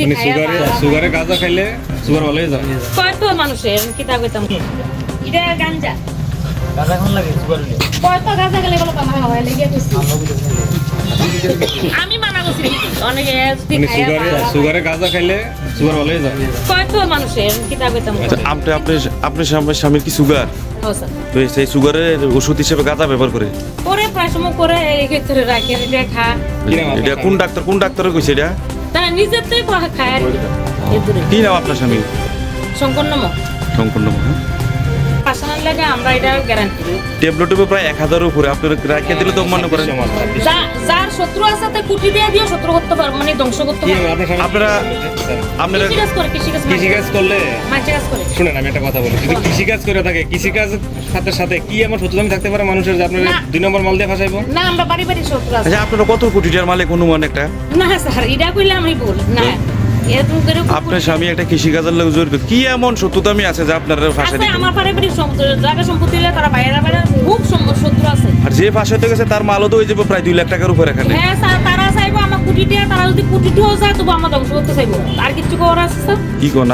মানে সুগারে সুগারে গাঁজা খাইলে সুগার ভালো হয়ে যায়। কয়তো মানুষের কিতা কইতাম। এটা গাঞ্জা গাঁজা এখন লাগে সুগার কয়তো গাঁজা বলো কামা হয় লেগে গেছি। আমি মানা করছি। অনেকে মানে সুগারে সুগারে গাঁজা খাইলে সুগার ভালো হয়ে যায়। কয়তো মানুষের কিতা কইতাম। আচ্ছা আপনি আপনি আপনার স্বামী- স্বামীর কি সুগার? হ্যাঁ, স্যার। তো সেই সুগারের ওষুধ হিসেবে গাঁজা ব্যবহার করে? করে প্রায় সময় করে এই ক্ষেত্রে রাখে এটা খা। কি এটা কোন ডাক্তার কোন ডাক্তারে কইছে এটা? তারা নিজের থেকে খায় আর কি। কি নাম আপনার স্বামী সংকন্নম শঙ্কর নম হ্যাঁ? পাশানোর লাগে আমরা এটা গ্যারান্টি প্রায় এক হাজারের উপরে। আপনার রাখিয়ে দিলে তো মনে করেন। যার শত্রু আছে তাই কুটি দিয়ে দিয়ে শত্রু করতে পারবে মানে ধ্বংস করতে পারবে। আপনার আপনারা কৃষিকাজ করে কৃষিকাজ কৃষিকাজ করলে? কাজ করে। শুনেন আমি একটা কথা বলি। যদি কৃষিকাজ করে থাকে কৃষিকাজের সাথে সাথে কি আমার শত্রুতামি থাকতে পারে মানুষের যে আপনার দুই নম্বর মাল দিয়ে ফাঁসাইবো? না আমরা বাড়ি বাড়ি শত্রু আছে। আচ্ছা আপনারা কত কোটি টাকার মালিক অনুমান একটা? না স্যার এটা কইলে আমি বল না। এরকম করে আপনার স্বামী একটা কৃষিকাজের লোক জড়িত। কি এমন সত্যতামি আছে যে আপনার ফাঁসে আমার পারিবারিক সম্পত্তি জায়গা সম্পত্তি হলে তারা বাইরে বাইরে খুব শত্রু আছে। আর যে ফাঁসে হতে গেছে তার মালও তো হয়ে যাবে প্রায় দুই লাখ টাকার উপরে এখানে। হ্যাঁ স্যার তারা চাইব আমার কুটিটিয়া তারা যদি কুটিটিও যায় তবু আমার ধ্বংস করতে চাইব। আর কিছু করার আছে স্যার? কি কোন